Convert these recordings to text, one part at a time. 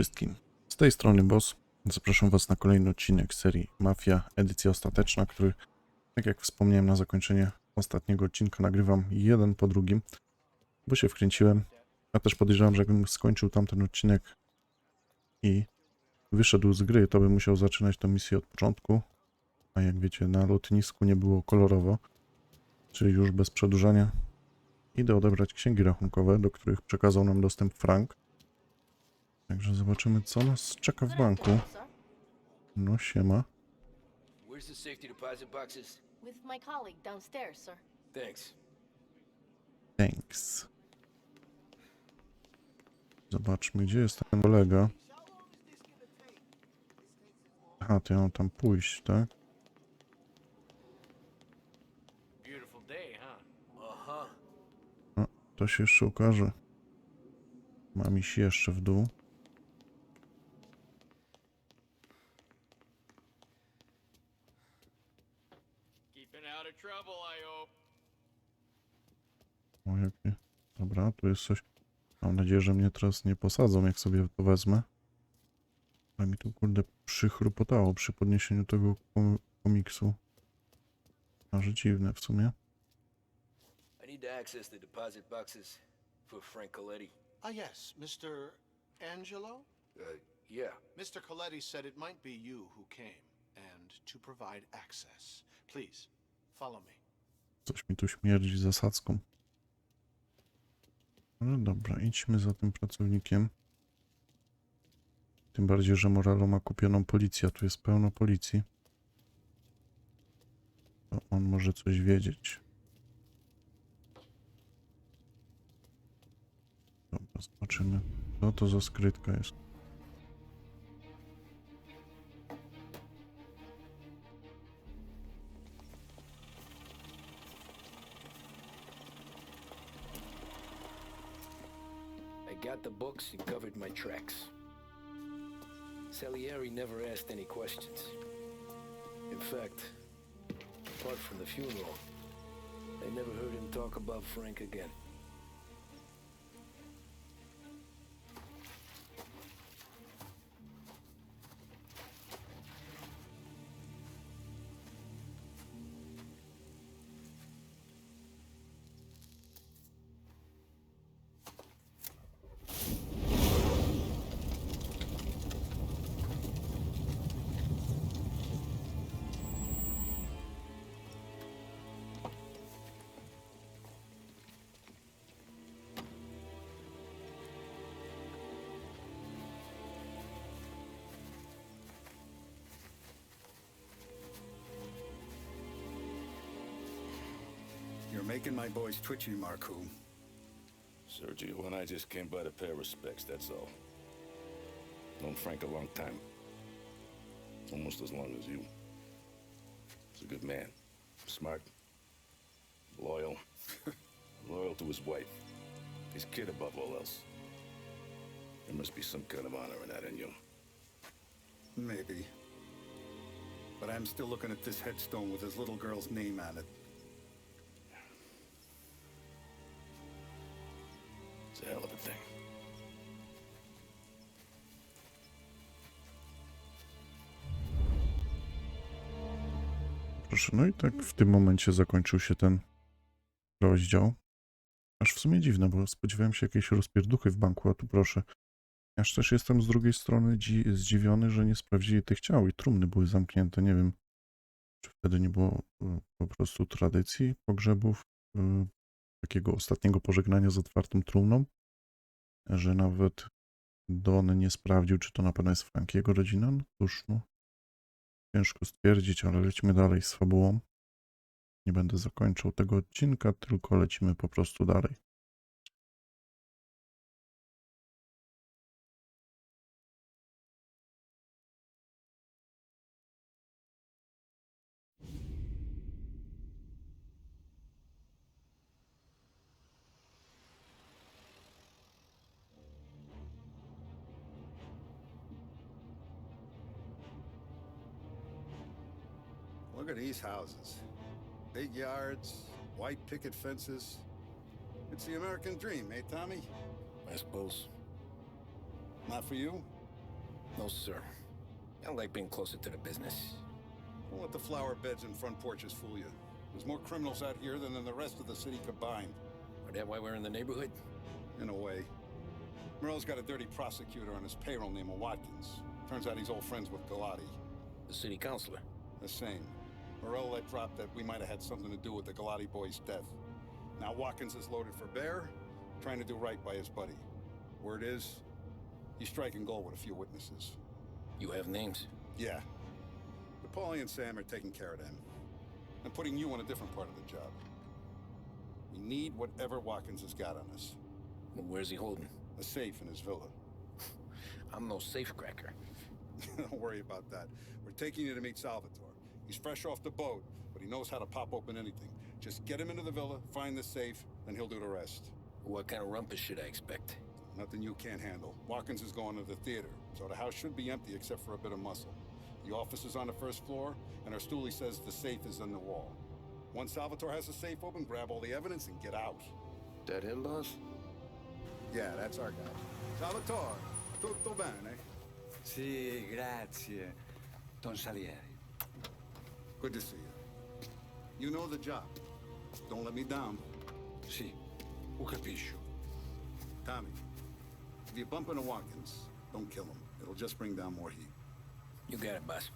wszystkim. Z tej strony Boss. Zapraszam Was na kolejny odcinek serii Mafia, edycja ostateczna, który, tak jak wspomniałem na zakończenie ostatniego odcinka, nagrywam jeden po drugim, bo się wkręciłem. Ja też podejrzewam, że jakbym skończył tamten odcinek i wyszedł z gry, to bym musiał zaczynać tę misję od początku. A jak wiecie, na lotnisku nie było kolorowo, czyli już bez przedłużania. Idę odebrać księgi rachunkowe, do których przekazał nam dostęp Frank. Także zobaczymy, co nas czeka w banku. No siema. Where's the safety deposit boxes? With my colleague downstairs, sir. Thanks. Thanks. Zobaczmy, gdzie jest ten kolega. Aha, to ja mam tam pójść, tak? Uh-huh. No, to się jeszcze ukaże. Mam iść jeszcze w dół. Keeping out of trouble, I hope. O, jakie... Dobra, tu jest coś. Mam nadzieję, że mnie teraz nie posadzą, jak sobie to wezmę. Ale mi tu, kurde, przychrupotało przy podniesieniu tego kom- komiksu. Aż dziwne w sumie. I need to access the deposit boxes for Frank Coletti. Ah, yes, Mr. Angelo? Uh, yeah. Mr. Coletti said it might be you who came, and to provide access. Please, follow me. Coś mi tu śmierdzi zasadzką. No dobra, idźmy za tym pracownikiem. Tym bardziej, że Moralo ma kupioną policję, tu jest pełno policji. To on może coś wiedzieć. Dobra, zobaczymy. Co to za skrytka jest? Books and covered my tracks. Salieri never asked any questions. In fact, apart from the funeral, I never heard him talk about Frank again. Making my boys twitchy, Marku. Sergio and I just came by to pay respects, that's all. Known Frank a long time. Almost as long as you. He's a good man. Smart. Loyal. Loyal to his wife. His kid above all else. There must be some kind of honor in that in you. Maybe. But I'm still looking at this headstone with his little girl's name on it. Proszę, no i tak w tym momencie zakończył się ten rozdział. Aż w sumie dziwne, bo spodziewałem się jakiejś rozpierduchy w banku, a tu proszę. Aż też jestem z drugiej strony dzi zdziwiony, że nie sprawdzili tych ciał i trumny były zamknięte. Nie wiem, czy wtedy nie było y, po prostu tradycji pogrzebów, y, takiego ostatniego pożegnania z otwartą trumną, że nawet Don nie sprawdził, czy to na pewno jest Frankiego rodzina. No cóż, no, Ciężko stwierdzić, ale lećmy dalej z fabułą. Nie będę zakończył tego odcinka, tylko lecimy po prostu dalej. These houses. Big yards, white picket fences. It's the American dream, eh, Tommy? I suppose. Not for you? No, sir. I like being closer to the business. Don't let the flower beds and front porches fool you. There's more criminals out here than in the rest of the city combined, Is that why we're in the neighborhood? in a way. Merle's got a dirty prosecutor on his payroll named Watkins. Turns out he's old friends with Galati. The city councilor. The same. Morello let drop that we might have had something to do with the Galati boy's death. Now Watkins is loaded for bear, trying to do right by his buddy. Word is, he's striking gold with a few witnesses. You have names? Yeah. But Paulie and Sam are taking care of them. And putting you on a different part of the job. We need whatever Watkins has got on us. Well, where's he holding? A safe in his villa. I'm no safecracker. Don't worry about that. We're taking you to meet Salvatore. He's fresh off the boat, but he knows how to pop open anything. Just get him into the villa, find the safe, and he'll do the rest. What kind of rumpus should I expect? Nothing you can't handle. Watkins is going to the theater, so the house should be empty except for a bit of muscle. The office is on the first floor, and our stoolie says the safe is in the wall. Once Salvatore has the safe open, grab all the evidence and get out. That him, boss? Yeah, that's our guy. Salvatore, tutto bene? Sì, grazie, Don Salieri. Good to see you. You know the job. Don't let me down. Sì, ho capisco. Tommy, if you bump into Watkins, don't kill him. It'll just bring down more heat. You got it, boss.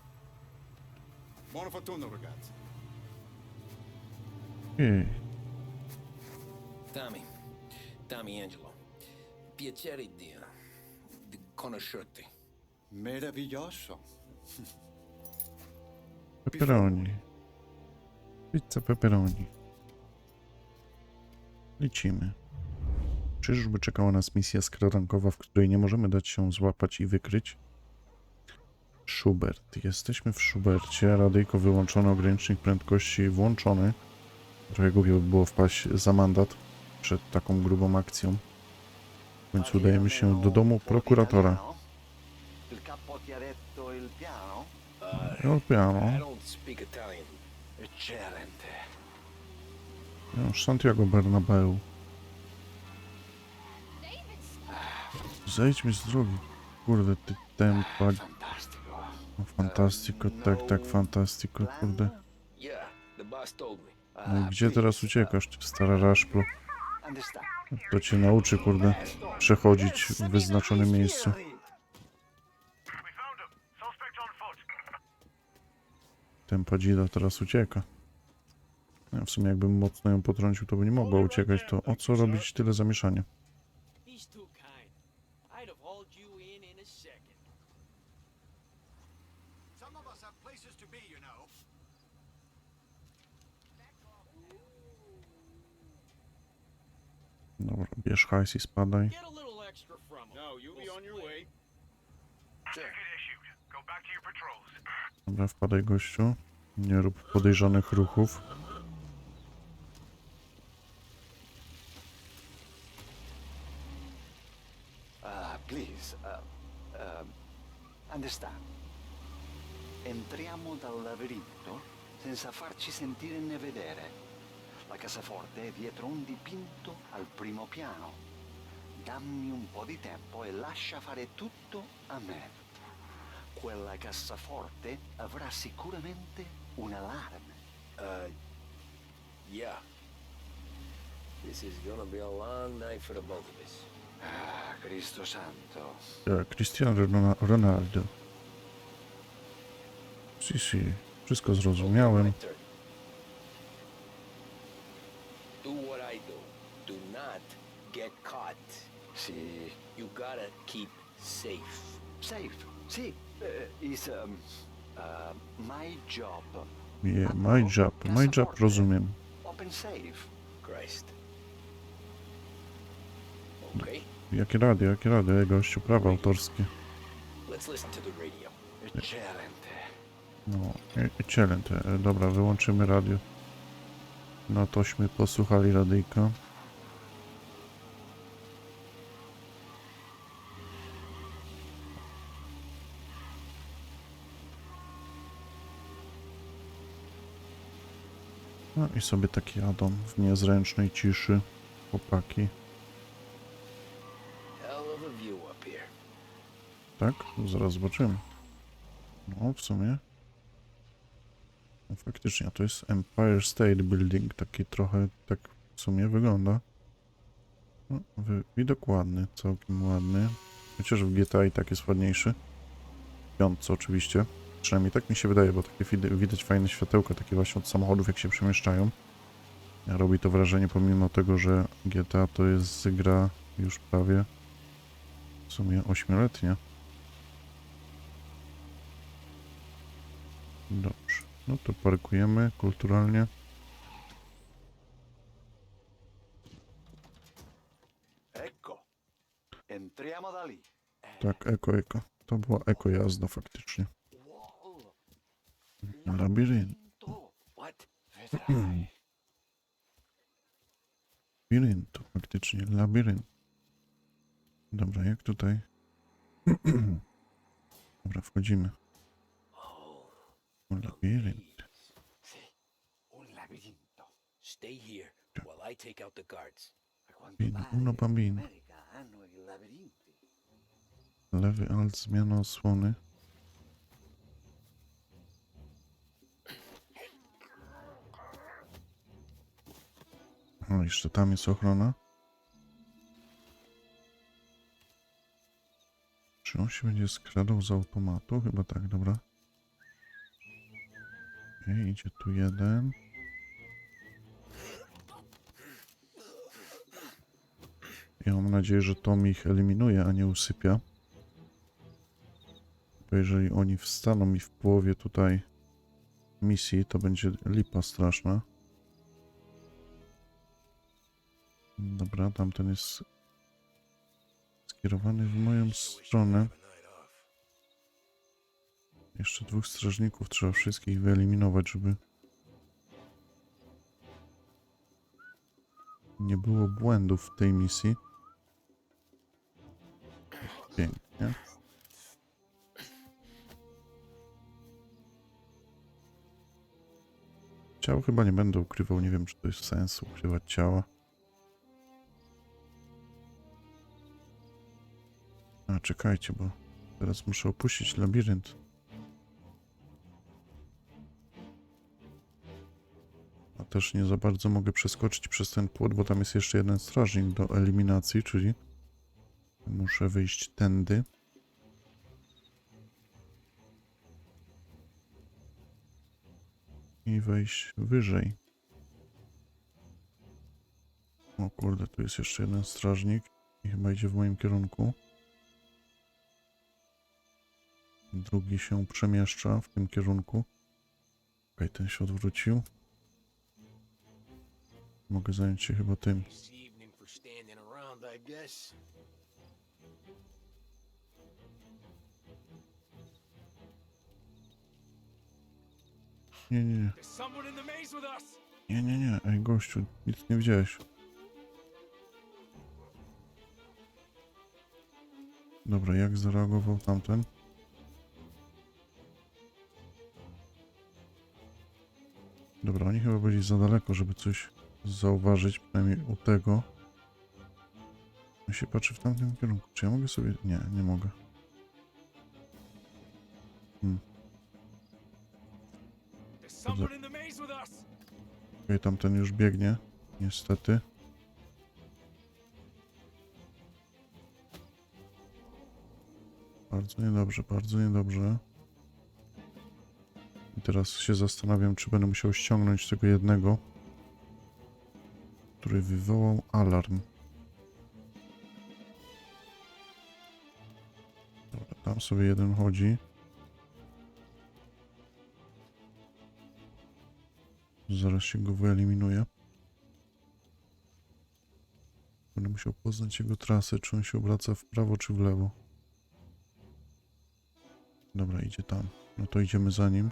Buona fortuna, ragazzi. Ej, Tommy. Tommy Angelo. Piacere di, eh, di conoscerti. Meraviglioso. pepperoni. Pizza pepperoni. Lecimy. Czyżby czekała nas misja skradankowa, w której nie możemy dać się złapać i wykryć? Schubert. Jesteśmy w Schubercie. Radyjko wyłączony, ogranicznik prędkości włączony. Trochę głupio by było wpaść za mandat przed taką grubą akcją. W końcu udajemy się do domu prokuratora. Il capo ha detto il piano? No, piano. I don't speak Italian. Eccellente. No, Santiago Bernabeu. Zejdźmy z drogi. Kurde, ty tempa. No, fantastico, tak, tak, fantastico, kurde. No i gdzie teraz uciekasz, ty stara? Understand? To cię nauczy, kurde, przechodzić w wyznaczonym miejscu. Tempa dzida teraz ucieka. No, w sumie jakbym mocno ją potrącił, to by nie mogła uciekać, to o co robić tyle zamieszania? Dobra, bierz hajs i spadaj. No, Dobra, wpadaj gościu. Nie rób podejrzanych ruchów. Uh, please, um. Entriamo dal labirinto senza farci sentire né vedere. La cassaforte è dietro un dipinto al primo piano. Dammi un po' di tempo e lascia fare tutto a me. Quella cassaforte avrà sicuramente un allarme. Uh, yeah. This is gonna be a long night for the both of us. Ah, Cristo santo. Tak, Cristiano Rona- Ronaldo. Si, si, wszystko zrozumiałem. Turn. Do what I do. Do not get caught. Sì, You gotta keep safe. safe. Sì, eh, is um, uh, my job. Yeah, my job, my job, rozumiem. Open safe. Christ. Okay, Jakie rady, jakie rady, gościu, prawa autorskie. let's listen to the radio. No, cielęte. Dobra, wyłączymy radio. No tośmy posłuchali radyjka. I sobie taki jadą w niezręcznej ciszy. Chłopaki. Tak? Zaraz zobaczymy. No, w sumie. No, faktycznie, to jest Empire State Building. Taki trochę tak w sumie wygląda. No, widok ładny, całkiem ładny. Chociaż w GTA i tak jest ładniejszy. Piątce oczywiście. Przynajmniej tak mi się wydaje, bo takie wid- widać fajne światełka, takie właśnie od samochodów, jak się przemieszczają. Robi to wrażenie, pomimo tego, że GTA to jest gra już prawie w sumie ośmioletnia. Dobrze. No to parkujemy kulturalnie. Tak, eko, eko. To była eko jazda faktycznie. Labirynt. Labiryntu, faktycznie, labirynt. Dobra, jak tutaj? Dobra, wchodzimy. Oh, Labirynt. labirinto. Stay here while I take out the guards. Uno in bambino. Lewy alt, zmiana osłony. O, jeszcze tam jest ochrona. Czy on się będzie skradał z automatu? Chyba tak, dobra. Okej, idzie tu jeden. Ja mam nadzieję, że Tom ich eliminuje, a nie usypia. Bo jeżeli oni wstaną mi w połowie tutaj misji, to będzie lipa straszna. Dobra, tamten jest skierowany w moją stronę. Jeszcze dwóch strażników trzeba wszystkich wyeliminować, żeby nie było błędów w tej misji. Pięknie. Ciał chyba nie będę ukrywał, nie wiem czy to jest sens ukrywać ciała. A czekajcie, bo teraz muszę opuścić labirynt. A też nie za bardzo mogę przeskoczyć przez ten płot, bo tam jest jeszcze jeden strażnik do eliminacji, czyli muszę wyjść tędy. I wejść wyżej. O kurde, tu jest jeszcze jeden strażnik i chyba idzie w moim kierunku. Drugi się przemieszcza w tym kierunku. Okej, ten się odwrócił. Mogę zająć się chyba tym. Nie, nie, nie. Nie, nie, nie. Ej, gościu, nic nie widziałeś. Dobra, jak zareagował tamten? Dobra, oni chyba byli za daleko, żeby coś zauważyć, przynajmniej u tego. Ja się patrzy w tamtym kierunku. Czy ja mogę sobie... Nie, nie mogę. Us. Okej, tamten już biegnie, niestety. Bardzo niedobrze, bardzo niedobrze. Teraz się zastanawiam, czy będę musiał ściągnąć tego jednego, który wywołał alarm. Dobra, tam sobie jeden chodzi. Zaraz się go wyeliminuję. Będę musiał poznać jego trasę, czy on się obraca w prawo, czy w lewo. Dobra, idzie tam. No to idziemy za nim.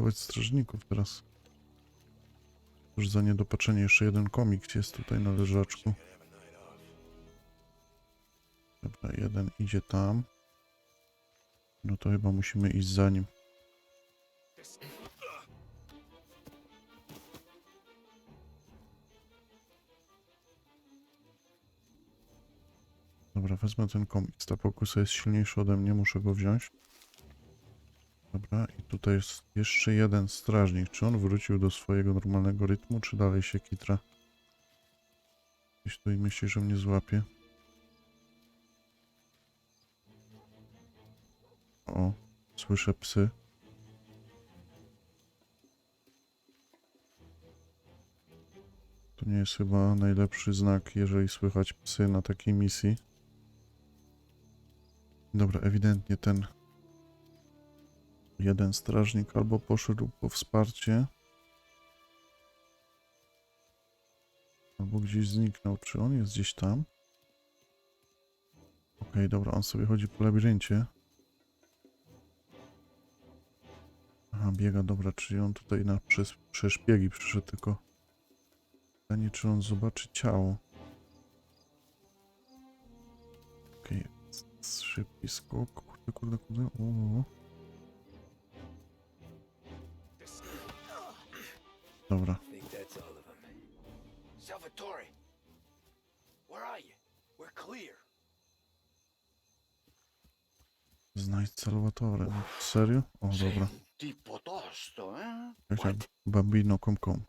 Zlikwidować strażników teraz. Już za niedopatrzenie jeszcze jeden komiks jest tutaj na leżaczku. Dobra, jeden idzie tam. No to chyba musimy iść za nim. Dobra, wezmę ten komiks. Ta pokusa jest silniejsza ode mnie, muszę go wziąć. Dobra, i tutaj jest jeszcze jeden strażnik. Czy on wrócił do swojego normalnego rytmu, czy dalej się kitra? Gdzieś tu i myśli, że mnie złapie. O, słyszę psy. To nie jest chyba najlepszy znak, jeżeli słychać psy na takiej misji. Dobra, ewidentnie ten jeden strażnik albo poszedł po wsparcie, albo gdzieś zniknął. Czy on jest gdzieś tam? Okej, dobra, on sobie chodzi po labiryncie. Aha, biega, dobra, czyli on tutaj na przez, przeszpiegi przyszedł, tylko pytanie, czy on zobaczy ciało. Okej, s- szybki skok, kurde, kurde, kurde, o, Dobra, I think that's all of them. Salvatore! Where are you? We're clear. znajdź Salvatore. Serio? O, dobra. Tipo tosto, eh? Jak tak, Bambino kom kom.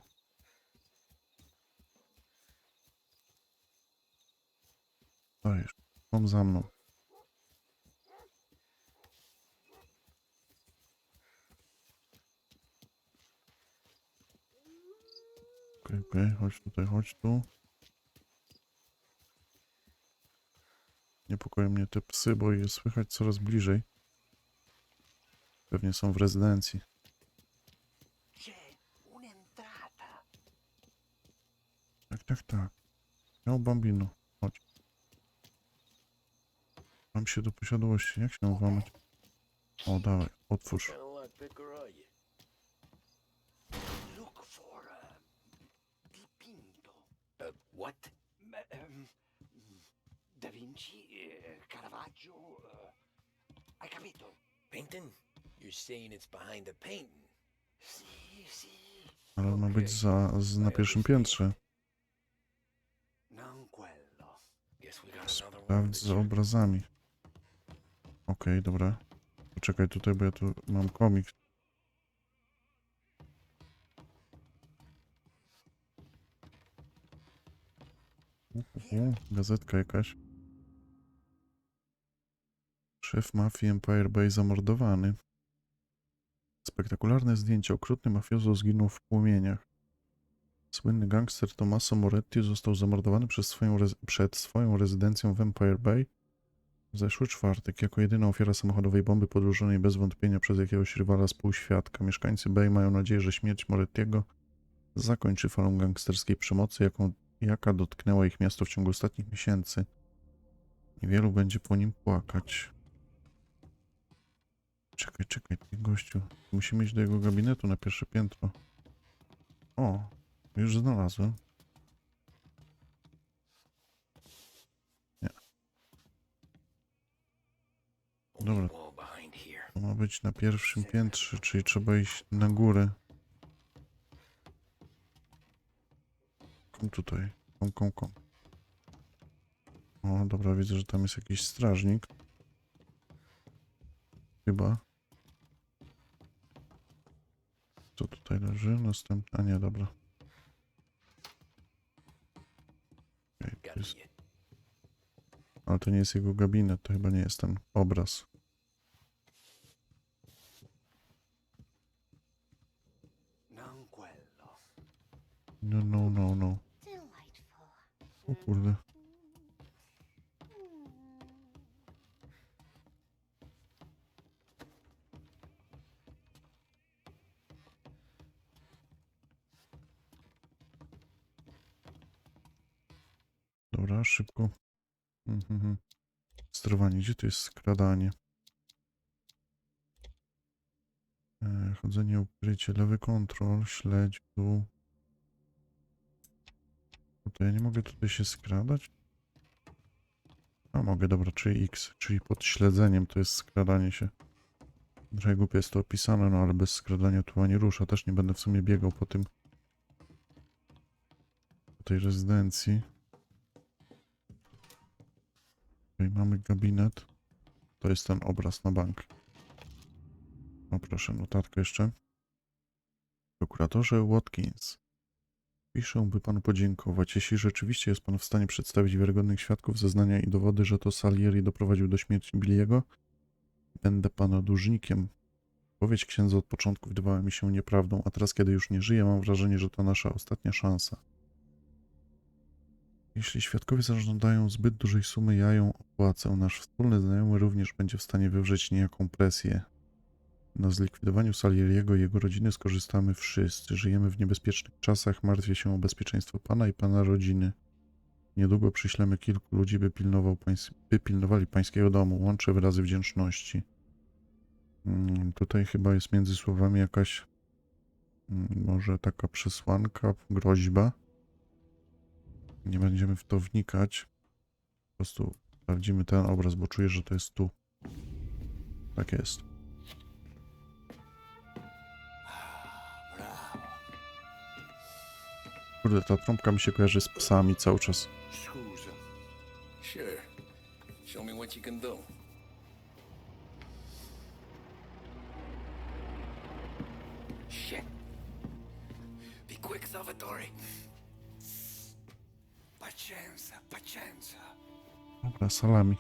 Dajesz, kom za mną. Okej, okej, chodź tutaj, chodź tu. Niepokoją mnie te psy, bo je słychać coraz bliżej. Pewnie są w rezydencji. Tak, tak, tak. Miał bambino. Chodź. Mam się do posiadłości. Jak się mam? O, dawaj, otwórz. What kind of lock picker are you? Look for a dipinto. Uh, what? M- ehm, Da Vinci, eh, Eh, hai capito? Painting? You're saying it's behind the painting? Sì, sì. Ale ma być za, z, na pierwszym piętrze. Non quello. Guess we got another one. Sprawdź za obrazami. Okej, dobra. Poczekaj tutaj, bo ja tu mam komik. Uhuhu, gazetka jakaś. Szef mafii Empire Bay zamordowany. Spektakularne zdjęcie. Okrutny mafiozo zginął w płomieniach. Słynny gangster Tommaso Moretti został zamordowany swoją przed swoją rezydencją w Empire Bay w zeszły czwartek jako jedyna ofiara samochodowej bomby podłożonej bez wątpienia przez jakiegoś rywala spółświadka. Mieszkańcy Bay mają nadzieję, że śmierć Morettiego zakończy falą gangsterskiej przemocy, jaką, jaka dotknęła ich miasto w ciągu ostatnich miesięcy. Niewielu będzie po nim płakać. Czekaj, czekaj, ty gościu. Musimy iść do jego gabinetu na pierwsze piętro. O, już znalazłem. Only Dobra. To ma być na pierwszym piętrze, czyli trzeba iść na górę. Kom tutaj. Kom, kom, kom. O, dobra, widzę, że tam jest jakiś strażnik. Chyba. Co tutaj leży? Następny. A nie, dobra. Okej, to jest, ale to nie jest jego gabinet, to chyba nie jest ten obraz. Non quello. No, no, no, no. Delightful. O kurde. Dobra, szybko. Mhm, mhm. Sterowanie, gdzie to jest skradanie? E, chodzenie, ukrycie, lewy kontrol, śledź dół. To ja nie mogę tutaj się skradać? A mogę, dobra, czyli X, czyli pod śledzeniem to jest skradanie się. Trochę głupio jest to opisane, no ale bez skradania tu ani rusza. Też nie będę w sumie biegał po tym. Po tej rezydencji. Tutaj mamy gabinet. To jest ten obraz na bank. O proszę, notatkę jeszcze. Prokuratorze Watkins. Piszę, by panu podziękować. Jeśli rzeczywiście jest pan w stanie przedstawić wiarygodnych świadków, zeznania i dowody, że to Salieri doprowadził do śmierci Billiego, będę pana dłużnikiem. Powiedź księdza od początku wydawała mi się nieprawdą, a teraz, kiedy już nie żyje, mam wrażenie, że to nasza ostatnia szansa. Jeśli świadkowie zażądają zbyt dużej sumy, ja ją opłacę. Nasz wspólny znajomy również będzie w stanie wywrzeć niejaką presję. Na zlikwidowaniu Salieriego i jego rodziny skorzystamy wszyscy. Żyjemy w niebezpiecznych czasach, martwię się o bezpieczeństwo pana i pana rodziny. Niedługo przyślemy kilku ludzi, by, pilnował pańs- by pilnowali pańskiego domu. Łączę wyrazy wdzięczności. Mm, tutaj chyba jest między słowami jakaś mm, może taka przesłanka, groźba. Nie będziemy w to wnikać. Po prostu sprawdzimy ten obraz, bo czuję, że to jest tu. Tak jest. Kurde, ta trąbka mi się kojarzy z psami cały czas. Quick, Salvatore. Pacienza, pacienza. Dobra, salami.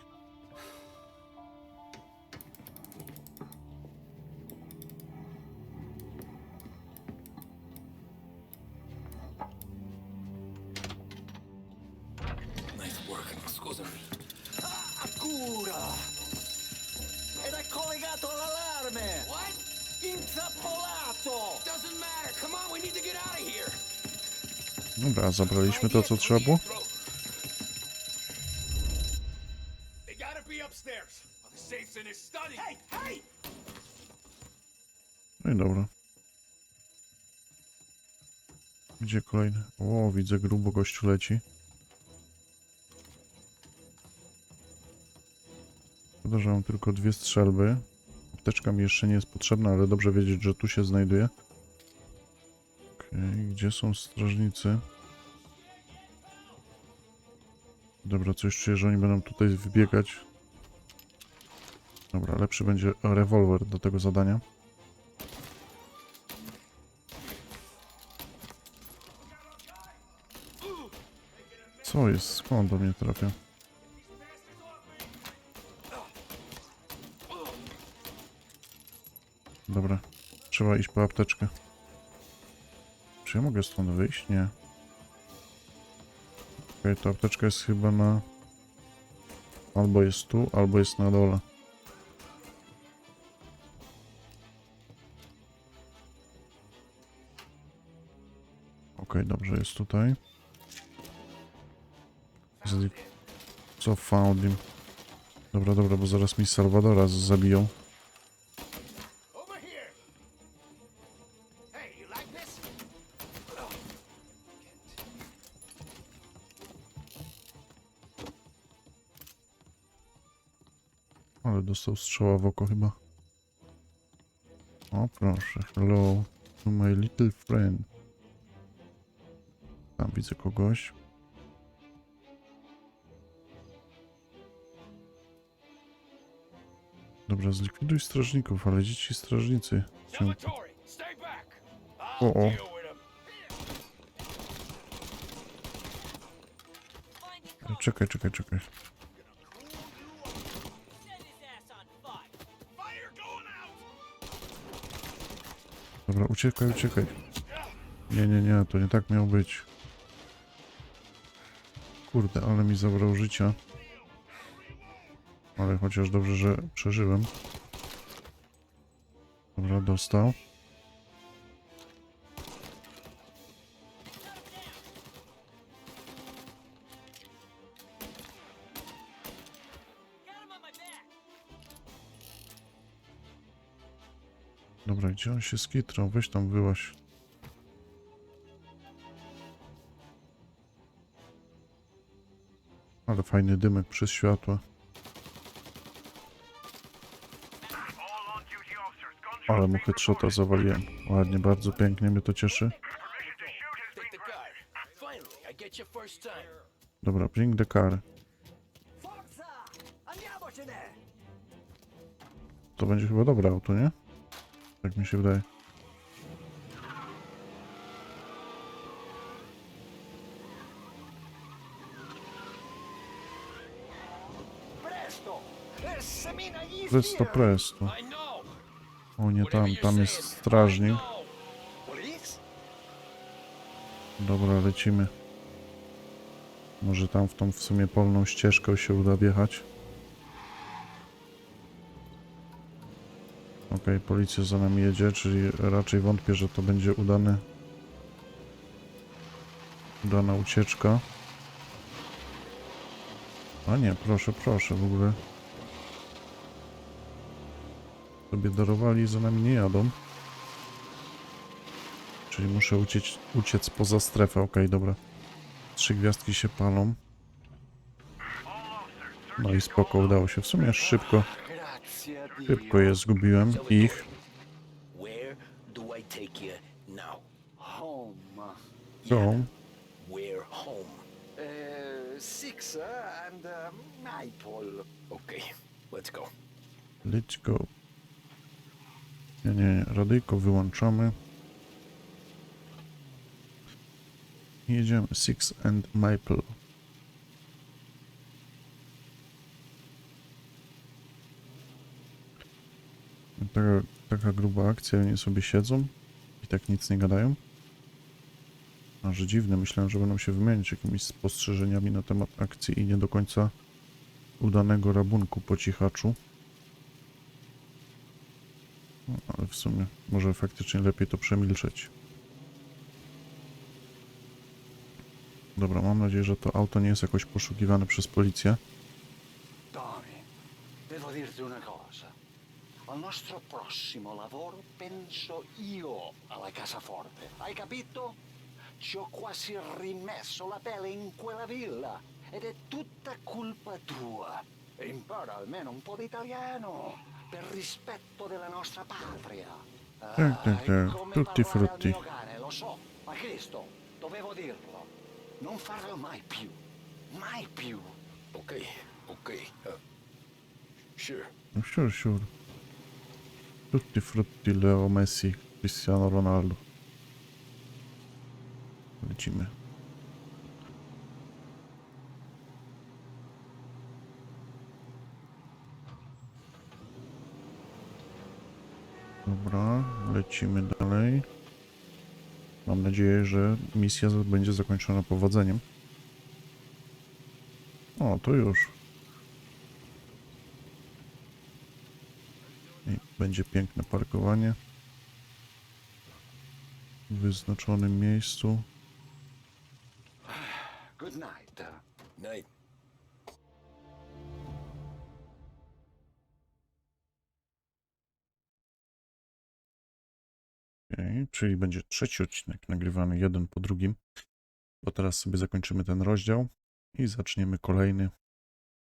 Nice work, scusami. Cura! Ed è collegato all'allarme! What? Intrappolato! Doesn't matter. Come on, we need to get out of here. Dobra, zabraliśmy to, co trzeba było. Widzę grubo gościu leci. Szkoda, że mam tylko dwie strzelby. Apteczka mi jeszcze nie jest potrzebna, ale dobrze wiedzieć, że tu się znajduje. Okej, gdzie są strażnicy? Dobra, coś czuję, że oni będą tutaj wybiegać. Dobra, lepszy będzie rewolwer do tego zadania. Co jest? Skąd do mnie trafia? Dobra, trzeba iść po apteczkę. Czy ja mogę stąd wyjść? Nie. Okej, ta apteczka jest chyba na... Albo jest tu, albo jest na dole. Okej, dobrze, jest tutaj. Co found him? Dobra, dobra, bo zaraz mi Salvadora z- zabiją. Ale dostał strzała w oko chyba. O proszę, hello to my little friend. Tam widzę kogoś. Dobra, zlikwiduj strażników, ale dzieci strażnicy. Deal with him. Czekaj, czekaj, czekaj. Dobra, uciekaj, uciekaj. Nie, nie, nie, to nie tak miało być. Kurde, ale mi zabrał życia. Chociaż dobrze, że przeżyłem. Dobra, dostał. Dobra, gdzie on się skitrał? Weź tam wyłaś. Ale fajny dymek przez światło. Ale mu headshota zawaliłem. Ładnie, bardzo pięknie, mnie to cieszy. Dobra, bring the car. To będzie chyba dobre auto, nie? Tak mi się wydaje. Presto! Presto, here! presto. I know. O nie, tam, tam jest strażnik. Dobra, lecimy. Może tam w tą w sumie polną ścieżką się uda wjechać. Okej, policja za nami jedzie, czyli raczej wątpię, że to będzie udany udana ucieczka. A nie, proszę, proszę, w ogóle sobie darowali, za nami nie jadą. Czyli muszę uciec, uciec poza strefę. Okej, dobra. Trzy gwiazdki się palą. No i spoko, udało się. W sumie szybko, szybko je zgubiłem. Ich. Uh, let's go. Let's go. Nie, nie. Radyjko wyłączamy. Jedziemy. Six and Maple. Taka, taka gruba akcja, oni sobie siedzą i tak nic nie gadają. A że dziwne, myślałem, że będą się wymienić jakimiś spostrzeżeniami na temat akcji i nie do końca udanego rabunku po cichaczu. No, ale w sumie może faktycznie lepiej to przemilczeć. Dobra, mam nadzieję, że to auto nie jest jakoś poszukiwane przez policję. Tommy, devo dirti una cosa. Al nostro prossimo lavoro penso io alla cassaforte. Hai capito? Ci ho quasi rimesso la pelle in quella villa. Ed è tutta colpa tua. Impara almeno un po' di italiano. Per rispetto della nostra patria. Tak, tak, Ah, come Tutti al frutti. cane, lo so. Ma Cristo, dovevo dirlo. Non farlo mai più. Mai più. Okay, okay. Uh, sure. Sure, sure. Tutti frutti Leo Messi, Cristiano Ronaldo. Lecimy. Dobra, lecimy dalej. Mam nadzieję, że misja będzie zakończona powodzeniem. O, to już. I będzie piękne parkowanie w wyznaczonym miejscu. Czyli będzie trzeci odcinek nagrywany jeden po drugim, bo teraz sobie zakończymy ten rozdział i zaczniemy kolejny.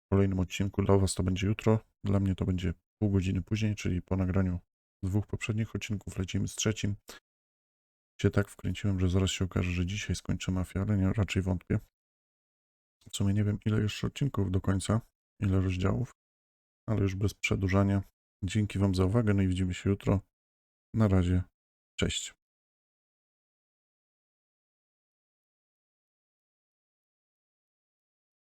W kolejnym odcinku dla Was to będzie jutro, dla mnie to będzie pół godziny później, czyli po nagraniu dwóch poprzednich odcinków lecimy z trzecim. Się tak wkręciłem, że zaraz się okaże, że dzisiaj skończę mafię, ale nie, raczej wątpię. W sumie nie wiem ile jeszcze odcinków do końca, ile rozdziałów, ale już bez przedłużania. Dzięki Wam za uwagę, no i widzimy się jutro. Na razie, cześć.